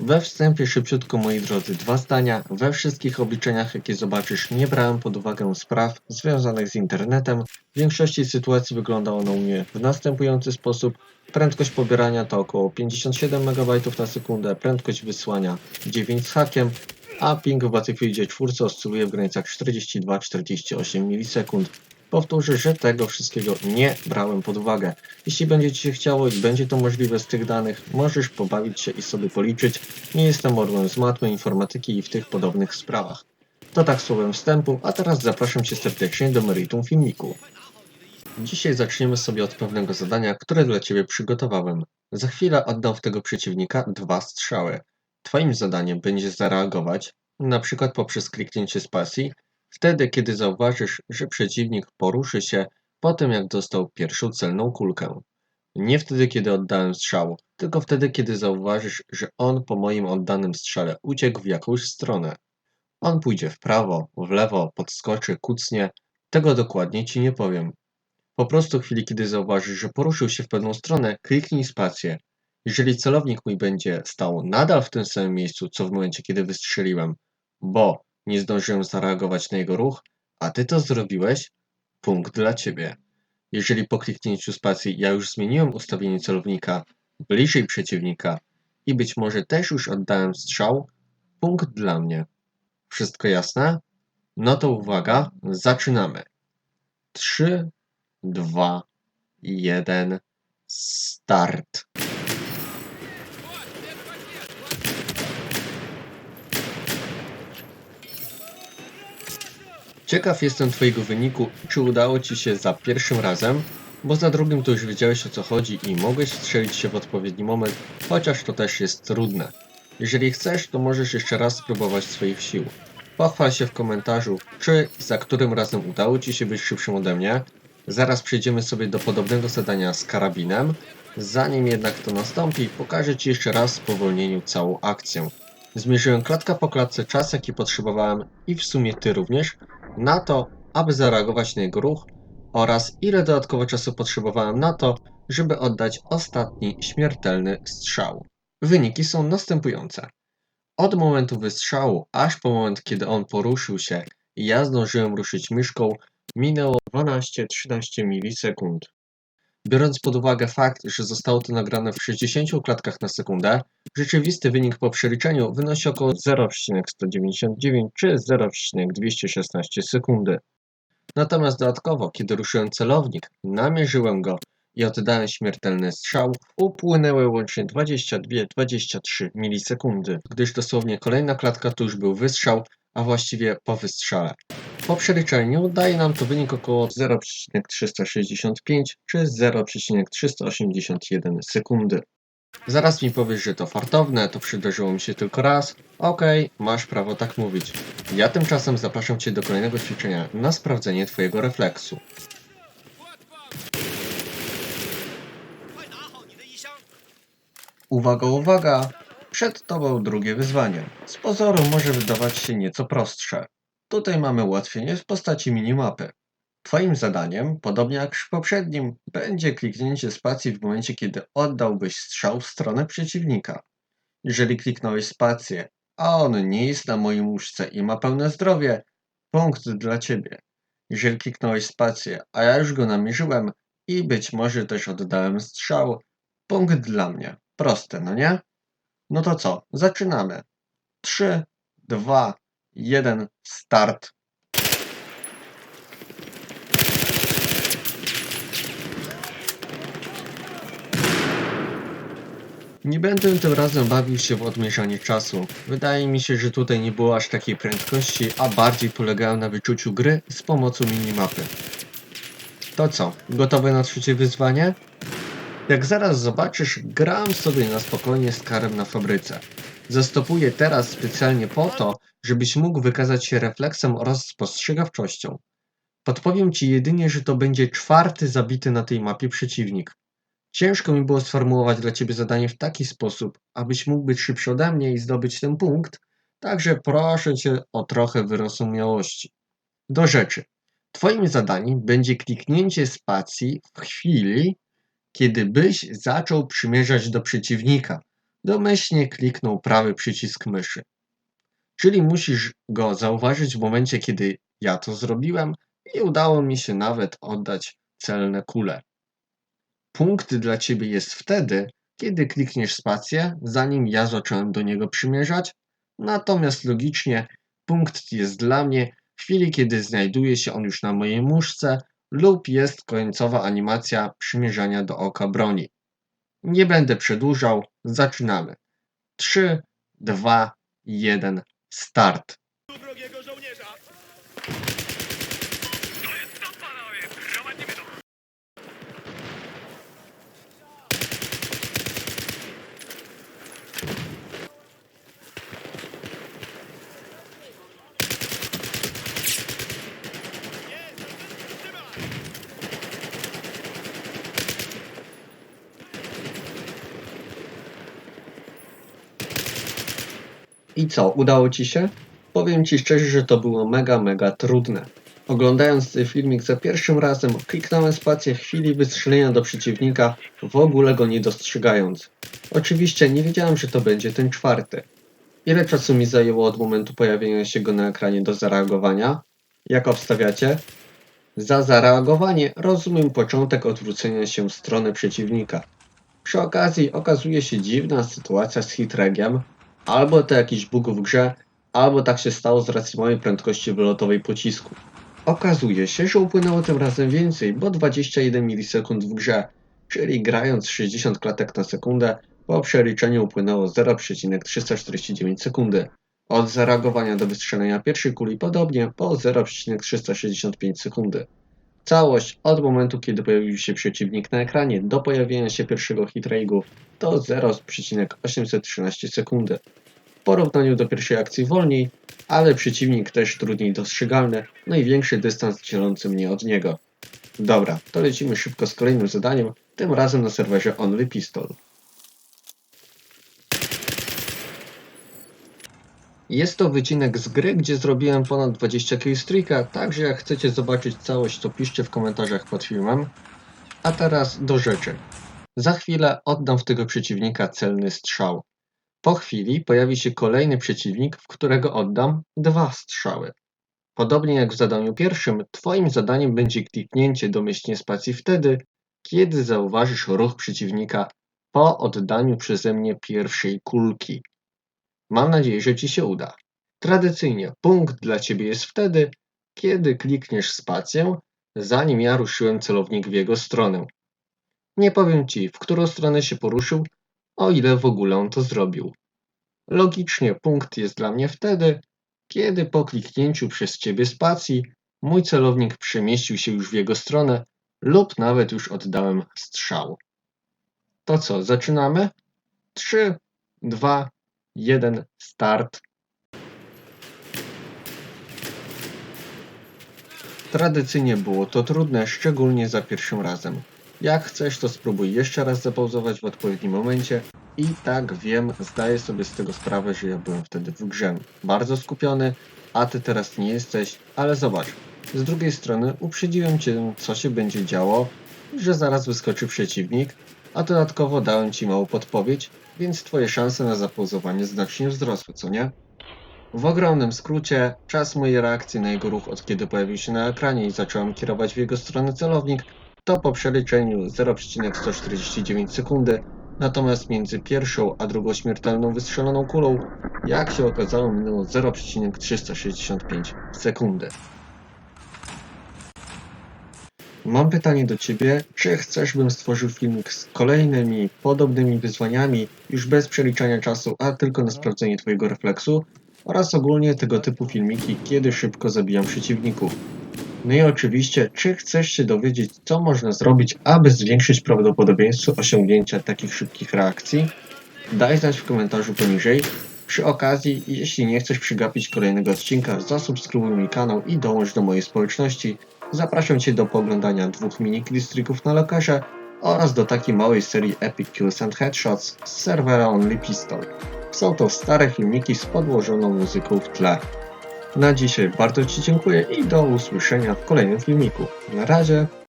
We wstępie szybciutko moi drodzy dwa zdania. We wszystkich obliczeniach jakie zobaczysz nie brałem pod uwagę spraw związanych z internetem. W większości sytuacji wygląda ono u mnie w następujący sposób. Prędkość pobierania to około 57 MB na sekundę, prędkość wysłania 9 z hakiem, a ping w Battlefieldzie 4 oscyluje w granicach 42-48 milisekund. Powtórzę, że tego wszystkiego nie brałem pod uwagę. Jeśli będzie Ci się chciało i będzie to możliwe z tych danych, możesz pobawić się i sobie policzyć. Nie jestem orłem z matmy, informatyki i w tych podobnych sprawach. To tak słowem wstępu, a teraz zapraszam Cię serdecznie do meritum filmiku. Dzisiaj zaczniemy sobie od pewnego zadania, które dla Ciebie przygotowałem. Za chwilę oddam w tego przeciwnika dwa strzały. Twoim zadaniem będzie zareagować, na przykład poprzez kliknięcie spacji, wtedy kiedy zauważysz, że przeciwnik poruszy się po tym jak dostał pierwszą celną kulkę. Nie wtedy kiedy oddałem strzał, tylko wtedy kiedy zauważysz, że on po moim oddanym strzale uciekł w jakąś stronę. On pójdzie w prawo, w lewo, podskoczy, kucnie, tego dokładnie Ci nie powiem. Po prostu w chwili kiedy zauważysz, że poruszył się w pewną stronę, kliknij spację. Jeżeli celownik mój będzie stał nadal w tym samym miejscu, co w momencie kiedy wystrzeliłem, bo nie zdążyłem zareagować na jego ruch, a ty to zrobiłeś, punkt dla ciebie. Jeżeli po kliknięciu spacji ja już zmieniłem ustawienie celownika bliżej przeciwnika i być może też już oddałem strzał, punkt dla mnie. Wszystko jasne? No to uwaga, zaczynamy. 3, 2, 1, start. Ciekaw jestem Twojego wyniku, czy udało Ci się za pierwszym razem, bo za drugim to już wiedziałeś o co chodzi i mogłeś strzelić się w odpowiedni moment, chociaż to też jest trudne. Jeżeli chcesz, to możesz jeszcze raz spróbować swoich sił. Pochwal się w komentarzu, czy za którym razem udało Ci się być szybszym ode mnie. Zaraz przejdziemy sobie do podobnego zadania z karabinem. Zanim jednak to nastąpi, pokażę Ci jeszcze raz w spowolnieniu całą akcję. Zmierzyłem klatka po klatce czas, jaki potrzebowałem i w sumie Ty również, na to, aby zareagować na jego ruch oraz ile dodatkowo czasu potrzebowałem na to, żeby oddać ostatni śmiertelny strzał. Wyniki są następujące. Od momentu wystrzału, aż po moment, kiedy on poruszył się i ja zdążyłem ruszyć myszką, minęło 12-13 milisekund. Biorąc pod uwagę fakt, że zostało to nagrane w 60 klatkach na sekundę, rzeczywisty wynik po przeliczeniu wynosi około 0,199 czy 0,216 sekundy. Natomiast dodatkowo, kiedy ruszyłem celownik, namierzyłem go i oddałem śmiertelny strzał, upłynęły łącznie 22-23 milisekundy, gdyż dosłownie kolejna klatka to już był wystrzał, a właściwie po wystrzale. Po przeliczeniu daje nam to wynik około 0,365 czy 0,381 sekundy. Zaraz mi powiesz, że to fartowne, to przydarzyło mi się tylko raz. Okej, okay, masz prawo tak mówić. Ja tymczasem zapraszam Cię do kolejnego ćwiczenia na sprawdzenie Twojego refleksu. Uwaga, uwaga! Przed Tobą drugie wyzwanie. Z pozoru może wydawać się nieco prostsze. Tutaj mamy ułatwienie w postaci minimapy. Twoim zadaniem, podobnie jak w poprzednim, będzie kliknięcie spacji w momencie, kiedy oddałbyś strzał w stronę przeciwnika. Jeżeli kliknąłeś spację, a on nie jest na moim łóżce i ma pełne zdrowie, punkt dla Ciebie. Jeżeli kliknąłeś spację, a ja już go namierzyłem i być może też oddałem strzał, punkt dla mnie. Proste, no nie? No to co? Zaczynamy. 3, 2, 1, start. Nie będę tym razem bawił się w odmierzanie czasu. Wydaje mi się, że tutaj nie było aż takiej prędkości, a bardziej polegało na wyczuciu gry z pomocą minimapy. To co, gotowe na trzecie wyzwanie? Jak zaraz zobaczysz, gram sobie na spokojnie z karem na fabryce. Zastopuję teraz specjalnie po to, żebyś mógł wykazać się refleksem oraz spostrzegawczością. Podpowiem ci jedynie, że to będzie czwarty zabity na tej mapie przeciwnik. Ciężko mi było sformułować dla ciebie zadanie w taki sposób, abyś mógł być szybszy ode mnie i zdobyć ten punkt, także proszę cię o trochę wyrozumiałości. Do rzeczy. Twoim zadaniem będzie kliknięcie spacji w chwili, kiedy byś zaczął przymierzać do przeciwnika. domyślnie kliknął prawy przycisk myszy. Czyli musisz go zauważyć w momencie, kiedy ja to zrobiłem i udało mi się nawet oddać celne kule. Punkt dla ciebie jest wtedy, kiedy klikniesz spację, zanim ja zacząłem do niego przymierzać, natomiast logicznie punkt jest dla mnie w chwili, kiedy znajduje się on już na mojej muszce lub jest końcowa animacja przymierzania do oka broni. Nie będę przedłużał, zaczynamy. 3, 2, 1, start. wrogiego żołnierza! I co, udało ci się? Powiem ci szczerze, że to było mega, mega trudne. Oglądając ten filmik za pierwszym razem, kliknąłem spację chwili wystrzelenia do przeciwnika, w ogóle go nie dostrzegając. Oczywiście nie wiedziałem, że to będzie ten czwarty. Ile czasu mi zajęło od momentu pojawienia się go na ekranie do zareagowania? Jak obstawiacie? Za zareagowanie rozumiem początek odwrócenia się w stronę przeciwnika. Przy okazji okazuje się dziwna sytuacja z hitregiem, Albo to jakiś bóg w grze, albo tak się stało z racji mojej prędkości wylotowej pocisku. Okazuje się, że upłynęło tym razem więcej, bo 21 milisekund w grze, czyli grając 60 klatek na sekundę, po przeliczeniu upłynęło 0,349 sekundy. Od zareagowania do wystrzelenia pierwszej kuli podobnie po 0,365 sekundy. Całość od momentu, kiedy pojawił się przeciwnik na ekranie do pojawienia się pierwszego hitrage'u to 0,813 sekundy. W porównaniu do pierwszej akcji wolniej, ale przeciwnik też trudniej dostrzegalny, no i większy dystans dzielący mnie od niego. Dobra, to lecimy szybko z kolejnym zadaniem, tym razem na serwerze Only Pistol. Jest to wycinek z gry, gdzie zrobiłem ponad 20 killstreaka, także jak chcecie zobaczyć całość, to piszcie w komentarzach pod filmem. A teraz do rzeczy. Za chwilę oddam w tego przeciwnika celny strzał. Po chwili pojawi się kolejny przeciwnik, w którego oddam dwa strzały. Podobnie jak w zadaniu pierwszym, Twoim zadaniem będzie kliknięcie domyślnie spacji wtedy, kiedy zauważysz ruch przeciwnika po oddaniu przeze mnie pierwszej kulki. Mam nadzieję, że Ci się uda. Tradycyjnie punkt dla Ciebie jest wtedy, kiedy klikniesz spację, zanim ja ruszyłem celownik w jego stronę. Nie powiem Ci, w którą stronę się poruszył, o ile w ogóle on to zrobił. Logicznie punkt jest dla mnie wtedy, kiedy po kliknięciu przez Ciebie spacji mój celownik przemieścił się już w jego stronę lub nawet już oddałem strzał. To co, zaczynamy? 3, 2, 1, start. Tradycyjnie było to trudne, szczególnie za pierwszym razem. Jak chcesz, to spróbuj jeszcze raz zapauzować w odpowiednim momencie. I tak wiem, zdaję sobie z tego sprawę, że ja byłem wtedy w grze. Bardzo skupiony, a ty teraz nie jesteś, ale zobacz. Z drugiej strony uprzedziłem cię, co się będzie działo, że zaraz wyskoczy przeciwnik, a dodatkowo dałem ci małą podpowiedź, więc twoje szanse na zapauzowanie znacznie wzrosły, co nie? W ogromnym skrócie, czas mojej reakcji na jego ruch od kiedy pojawił się na ekranie i zacząłem kierować w jego stronę celownik, to po przeliczeniu 0,149 sekundy, natomiast między pierwszą a drugą śmiertelną wystrzeloną kulą, jak się okazało, minęło 0,365 sekundy. Mam pytanie do Ciebie, czy chcesz, bym stworzył filmik z kolejnymi podobnymi wyzwaniami, już bez przeliczania czasu, a tylko na sprawdzenie Twojego refleksu, oraz ogólnie tego typu filmiki, kiedy szybko zabijam przeciwników. No i oczywiście, czy chcesz się dowiedzieć, co można zrobić, aby zwiększyć prawdopodobieństwo osiągnięcia takich szybkich reakcji? Daj znać w komentarzu poniżej. Przy okazji, jeśli nie chcesz przegapić kolejnego odcinka, zasubskrybuj mój kanał i dołącz do mojej społeczności. Zapraszam Cię do pooglądania dwóch mini killstreaków na lokarze oraz do takiej małej serii Epic Kills and Headshots z serwera Only Pistol. Są to stare filmiki z podłożoną muzyką w tle. Na dzisiaj bardzo Ci dziękuję i do usłyszenia w kolejnym filmiku. Na razie.